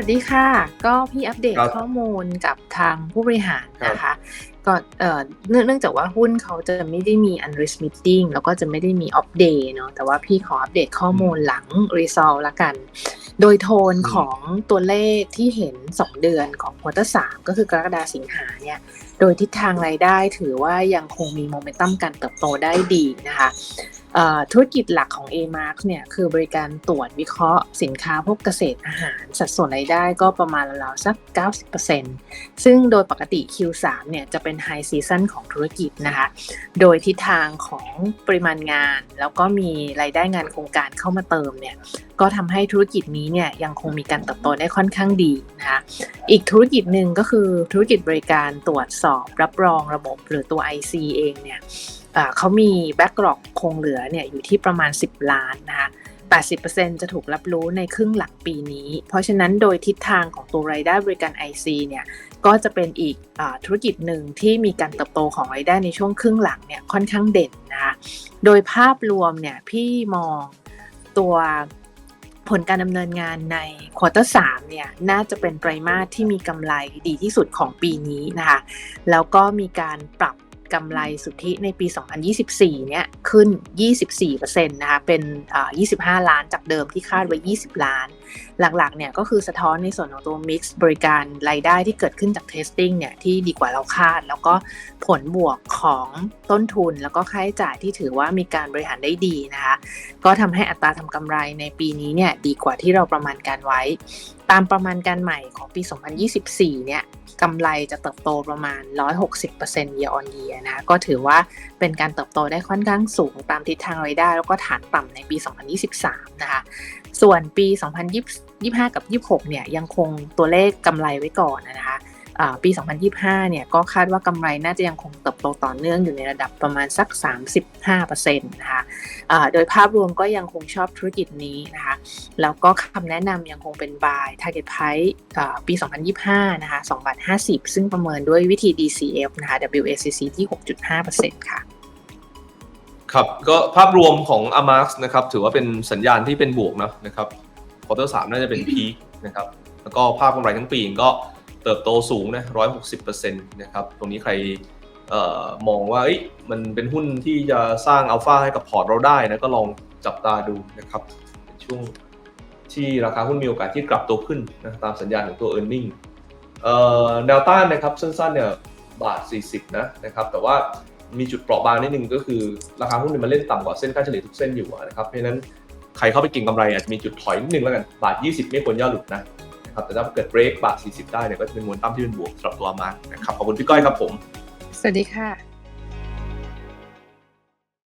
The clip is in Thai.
วัสดีค่ะ ก็พี่อัปเดตครับข้อมูลกับทางผู้บริหารครับนะคะก็เอ่อเนื่องเนื่องจากว่าหุ้นเขาจะไม่ได้มี unrisk meeting แล้วก็จะไม่ได้มี off day เนาะแต่ว่าพี่ขออัปเดตข้อมูลหลัง result ละกัน โดยโทนอืมของตัวเลขที่เห็น 2 เดือนของควอเตอร์สก็คือกรกฎาสิงหาเนี่ยโดยทิศทางรายได้ถือว่ายังคงมีโมเมนตัมการเติบโตได้ดีนะคะเอ่อ ธุรกิจหลักของ A-Mark เนี่ยคือบริการตรวจวิเคราะห์สินค้าพวกเกษตรอาหาร สัดส่วนรายได้ก็ประมาณราวๆสัก 90%ซึ่งโดยปกติ Q3 เนี่ยจะเป็นไฮซีซันของธุรกิจนะคะ โดยทิศทางของปริมาณงาน แล้วก็มีรายได้งานโครงการเข้ามาเติมเนี่ยก็ทำให้ธุรกิจนี้เนี่ยยังคงมีการเติบโตได้ค่อนข้างดีนะคะอีกธุรกิจหนึ่งก็คือธุรกิจบริการตรวจสอบรับรองระบบหรือตัว IC เองเนี่ย เขามีแบ็กกรอกคงเหลือเนี่ยอยู่ที่ประมาณ 10 ล้านนะคะ80%จะถูกรับรู้ในครึ่งหลังปีนี้ เพราะฉะนั้นโดยทิศทางของตัวรายได้บริการ IC เนี่ย ก็จะเป็นอีกอธุรกิจหนึ่งที่มีการเติบโตของรายได้ในช่วงครึ่งหลังเนี่ยค่อนข้างเด่นนะคะ โดยภาพรวมเนี่ยพี่มองตัวผลการดำเนินงานในควอเตอร์สามเนี่ยน่าจะเป็นไตรมาสที่มีกำไรดีที่สุดของปีนี้นะคะ แล้วก็มีการปรับ กำไรสุทธิในปี 2024 เนี่ยขึ้น 24%นะคะเป็น 25 ล้านจากเดิมที่คาดไว้ 20 ล้าน หลักๆ เนี่ยก็คือสะท้อนในส่วนของตัว mix บริการรายได้ที่เกิดขึ้นจาก testing เนี่ยที่ดีกว่าเราคาด แล้วก็ผลบวกของต้นทุนแล้วก็ค่าใช้จ่ายที่ถือว่ามีการบริหารได้ดีนะคะก็ทำให้อัตราทำกำไรในปีนี้เนี่ยดีกว่าที่เราประมาณการไว้ ตามประมาณการใหม่ของปี 2024 เนี่ย กำไรจะเติบโตประมาณ 160% year on year นะคะก็ถือว่าเป็นการเติบโตได้ค่อนข้างสูงตามทิศทางรายได้ แล้วก็ฐานต่ำในปี 2023 นะคะส่วนปี 2025 กับ 26 เนี่ยยังคงตัวเลขกำไรไว้ก่อนนะคะ ปี 2025 เนี่ยก็คาดว่ากำไรน่าจะยังคงเติบโตต่อเนื่องอยู่ในระดับประมาณสัก 35%นะคะโดยภาพรวมก็ยังคงชอบธุรกิจนี้นะคะ แล้วก็คำแนะนำยังคงเป็น buy target price ปี 2025 นะคะ2บาท50 ซึ่งประเมินด้วยวิธี DCF นะคะ WACC ที่ 6.5%ค่ะครับก็ภาพรวมของ a m a x นะครับถือว่าเป็นสัญญาณที่เป็นบวกนะนะครับควอเตอร์สามน่าจะเป็นพีคนะครับแล้วก็ภาพกำไรทั้งปีก็ เติบโตสูงนะร้อยหกสิบเปอร์เซ็นต์นะครับ ตรงนี้ใครออมองว่ามันเป็นหุ้นที่จะสร้างอัลฟาให้กับพอร์ตเราได้นะก็ลองจับตาดูนะครับในช่วงที่ราคาหุ้นมีโอกาสที่กลับตัวขึ้นนะตามสัญญาณของตัว e a r n i n g เอ่อแนวต้านนะครับสั้นๆเนี่ยบาท 40 นะนะครับ แต่ว่ามีจุดเปราะบางนิดนึงก็คือ ราคาหุ้นมันเล่นต่ำกว่าเส้นค่าเฉลี่ยทุกเส้นอยู่นะครับเพราะฉะนั้นใครเข้าไปเก็งกำไรอาจจะมีจุดถอยนิดนึงแล้วกันบาท 20 ไม่ควรย่อหลุดนะ นะครับแต่ถ้าเกิดเบรกบาท40 ได้เนี่ยก็จะเป็นมวลตั้มที่เป็นบวกสำหรับตัวมานะครับขอบคุณพี่ก้อยครับผม สวัสดีค่ะ